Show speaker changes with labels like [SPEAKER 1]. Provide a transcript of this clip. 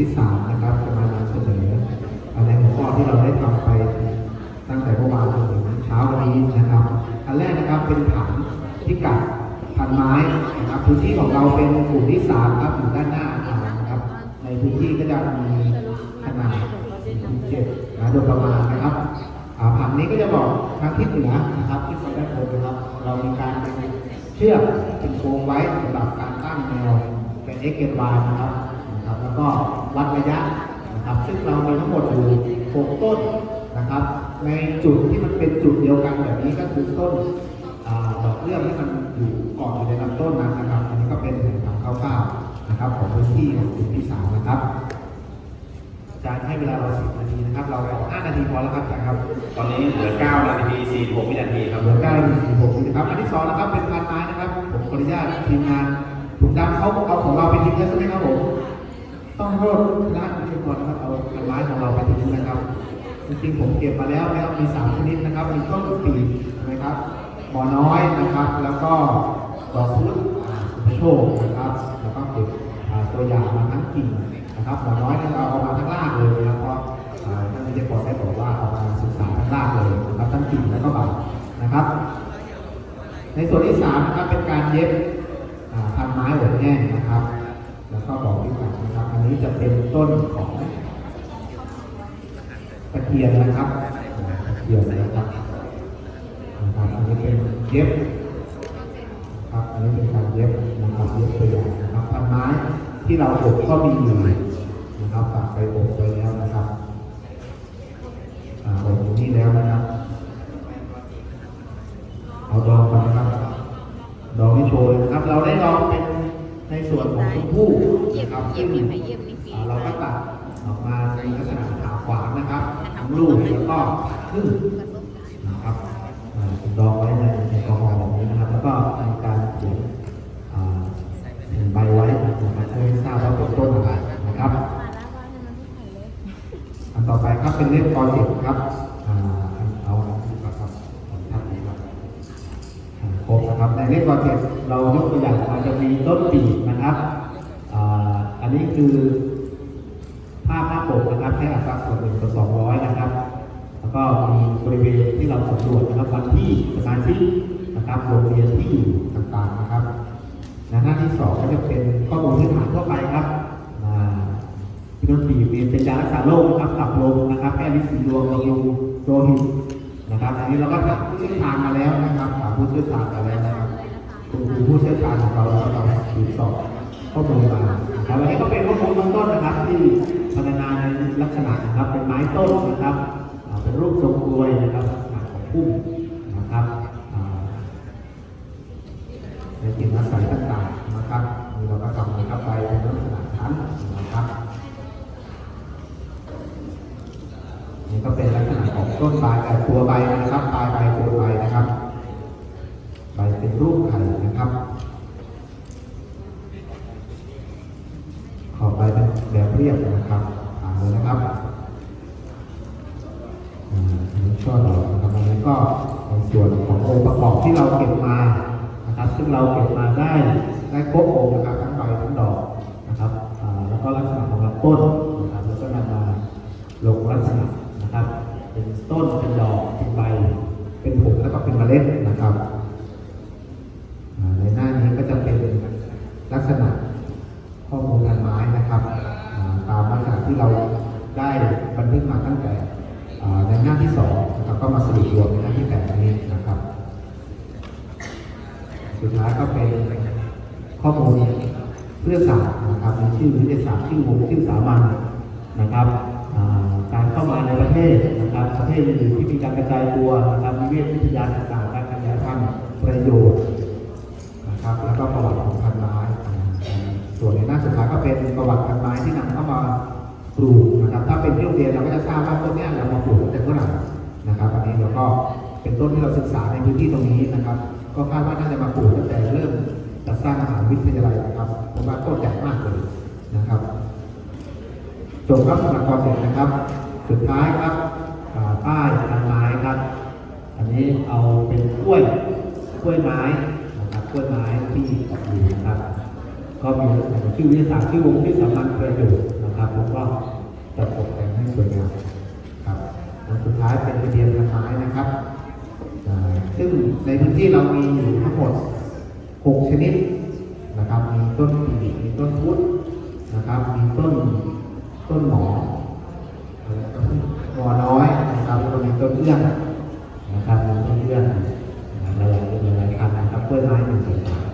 [SPEAKER 1] ที่สามนะครับจะมานำเสนอในหัวข้อที่เราได้ทำไปตั้งแต่เมื่อวานจนถึงเช้าวันนี้นะครับ อันแรกนะครับเป็นผังพิกัดพันไม้นะครับพื้นที่ของเราเป็นกลุ่มที่สามครับอยู่ด้านหน้าอาคารนะครับ ในพื้นที่ก็จะมีขนาดเจ็ดนะโดยประมาณนะครับผังนี้ก็จะบอกทางทิศเหนือนะครับที่เราได้พบนะครับ เรามีการเชือกเป็นโครงไว้สำหรับการตั้งแนวเป็นเอ็กเกนวาร์นะครับ นะครับ แล้วก็วัดระยะนะครับ ซึ่งเรามีทั้งหมดอยู่หกต้นนะครับ ในจุดที่มันเป็นจุดเดียวกันแบบนี้ก็คือต้นอ่าดอกเรื่องที่มันอยู่ก่อนอยู่ในลำต้นนั้นนะครับ อันนี้ก็เป็นแผนผังคร่าวๆนะครับ ของพื้นที่ของกลุ่มที่สามนะครับอาจารย์ให้เวลาเราสิบนาทีนะครับ เราขอห้านาทีพอแล้วครับอาจารย์ครับ
[SPEAKER 2] ตอนนี้เหลือ9นาที46วินาทีครับ
[SPEAKER 1] เหลือเก้านาทีหกนะครับ อันที่สองนะครับเป็นพันไม้นะครับ ผมขออนุญาตทีมงานถุงดำเขาเอาของเราไปทิ้งแล้วใช่ไหมครับผม ต้องโทษร้านอุปกรณ์นะครับเอาพันไม้ของเราไปทิ้งนะครับจริงๆผมเก็บมาแล้วนะครับมีสามชนิดนะครับมีต้นปีกนะครับหมอน้อยนะครับ แล้วก็ดอกพุธอ่าสุภโชคนะครับแล้วก็เก็บตัวอย่างมาทั้งกิ่งนะครับหมอน้อยนี่ยเราเอามาทั้งรากเลยนะครับเพราะท่านวิทยากรได้บอกว่าเอามาศึกษาทั้งรากเลยนะครับทั้งกิ่งแล้วก็ใบนะครับ ในส่วนที่สามนะครับเป็นการเย็บพันไม้หัวแห้งนะครับ แล้วก็บอกพิกัดนะครับ อันนี้จะเป็นต้นของตะเคียนนะครับตะเคียนนะครับนะครับ อันนี้เป็นเย็บครับ อันนี้เป็นการเย็บนะครับเย็บตัวอย่างนะครับพันไม้ที่เราอบก็มีอยู่นะครับฝากไปอบไปแล้วนะครับอบอยู่นี่แล้วนะครับเอาดองกันนะครับดองให้โชว์เลยนะครับ เราได้ดองเป็น ในส่วนของชมพู่
[SPEAKER 3] เยี่ยม
[SPEAKER 1] นะครับ
[SPEAKER 3] เยี่ยมเยี่ยมเยี่ยมนี่
[SPEAKER 1] อ่าเราก็ตัดออกมาในลักษณะผ่าขวางนะครับทั้งลูกแล้วก็ครึ่งนะครับอ่าดองไว้ในในกระหอแบบนี้นะครับ แล้วก็มีการเขียนอ่าแผ่นใบไว้นะครับเพื่อให้ทราบว่าเป็นต้นอะไรนะครับอันต่อไปครับเป็นเล่มกอเจ็ดครับอ่าเอาอันนี้ก่อนครับอันท่านนี้ครับอ่าค รบนะครับในเล่มกอเจ็ดเรายกตัวอย่างมาจะมีต้นปีนะครับอ,อันนี้คือภาพหน้าปกนะครับให้อัตราส่วนหนึ่งต่อสองร้อยนะครับ แล้วก็มีบริเวณที่เราสำรวจนะครับวันที่สถานที่นะครับโรงเรียนที่อยู่ต่างๆนะครับหน้าที่สองก็จะเป็นข้อมูลพื้นฐานทั่วไปครับอ่าพิโนตีเป็นเป็นยารักษาโรคนะครับขับลมนะครับแก้ลินสีดวงบำรุงโลหิตนะครับอันนี้เราก็ถามผู้เชี่ยวชาญมาแล้วนะครับถามผู้เชี่ยวชาญมาแล้วนะ คุณครูผู้เชี่ยวชาญของเราเราก็เราสืบสอบข้อมูลมานะครับอันนี้ก็เป็นข้อมูลเบื้องต้นนะครับ ที่พรรณนาในลักษณะนะครับเป็นไม้ต้นนะครับเป็นรูปทรงกลวยนะครับลักษณะของพุ่มนะครับในถิ่นอาศัยต่างๆนะครับนี่เราก็ทำนะครับไปเป็นลักษณะชั้นนะครับนี่ก็เป็นลักษณะของต้นใบเอ่ตัวใบนะครับปลายใบตัวใบนะครับ ใบเป็นรูปไข่นะครับ ขอบใบเป็นแบบเรียบนะครับอ่านเลยนะครับอ่าอันนี้ช่อดอกนะครับอันนี้ก็ในส่วนขององค์ประกอบที่เราเก็บมานะครับ ซึ่งเราเก็บมาได้ได้ครบองค์นะครับทั้งใบทั้งดอกนะครับอ่าแล้วก็ลักษณะของลำต้นนะครับแล้วก็นำมาลงลักษณะนะครับ เป็นต้นเป็นดอกเป็นใบ เป็นผลแล้วก็เป็นเมล็ดนะครับอ่าในหน้านี้ก็จะเป็นลักษณะข้อมูลทางไม้นะครับอ่าตากที่เราได้บันทึกมาตั้งแต่ในหน้าที่สองนะครับก็มาสรุปรวมในหน้าที่แปดนี้นะครับ สุดท้ายก็เป็นข้อมูลเพื่อศาสตร์นะครับในชื่อวิทยาศาสตร์ชื่อวงชื่อสามัญนะครับการเข้ามาในประเทศนะครับประเทศอื่นที่มีการกระจายตัวนะครับวิเวศวิทยาต่างๆการขยายพันธุ์ประโยชน์นะครับแล้วก็ประวัติของพันไม้อ่าส่วนในหน้าสุดท้ายก็เป็นประวัติพันไม้ที่นำเข้ามา ปลูกนะครับ ถ้าเป็นที่โรงเรียนเราก็จะทราบว่าต้นนี้เรามาปลูกแต่เมื่อไหร่นะครับอันนี้เราก็เป็นต้นที่เราศึกษาในพื้นที่ตรงนี้นะครับ ก็คาดว่าน่าจะมาปลูกตั้งแต่เริ่มจัดสร้างมหาวิทยาลัยนะครับเพราะว่าต้นใหญ่มากเลยนะครับจบครับสำหรับคอนเซ็ปต์นะครับ สุดท้ายครับป้ายทางไม้ครับ อันนี้เอาเป็นกล้วยกล้วยไม้นะครับกล้วยไม้ที่ออกอยู่นะครับ ก็มีชื่อวิทยาศาสตร์ชื่อวงที่สามัญประโยชน์ นะครับผมก็จัตกแต่งให้สวยงามครับแล้วสุดท้ายเป็นระเบียงไม้นะครับ ซึ่งในพื้นที่เรามีอยู่ทั้งหมด 6 ชนิดนะครับมีต้นปีมีต้นพุทนะครับมีต้นต้นหมอหัน้อยนะครับแล้วก็มีต้นเอื้องนะครับมีต้นเอื้องหลายหลายหลายพันนะครับกล้วยไม้หนึ่งสาย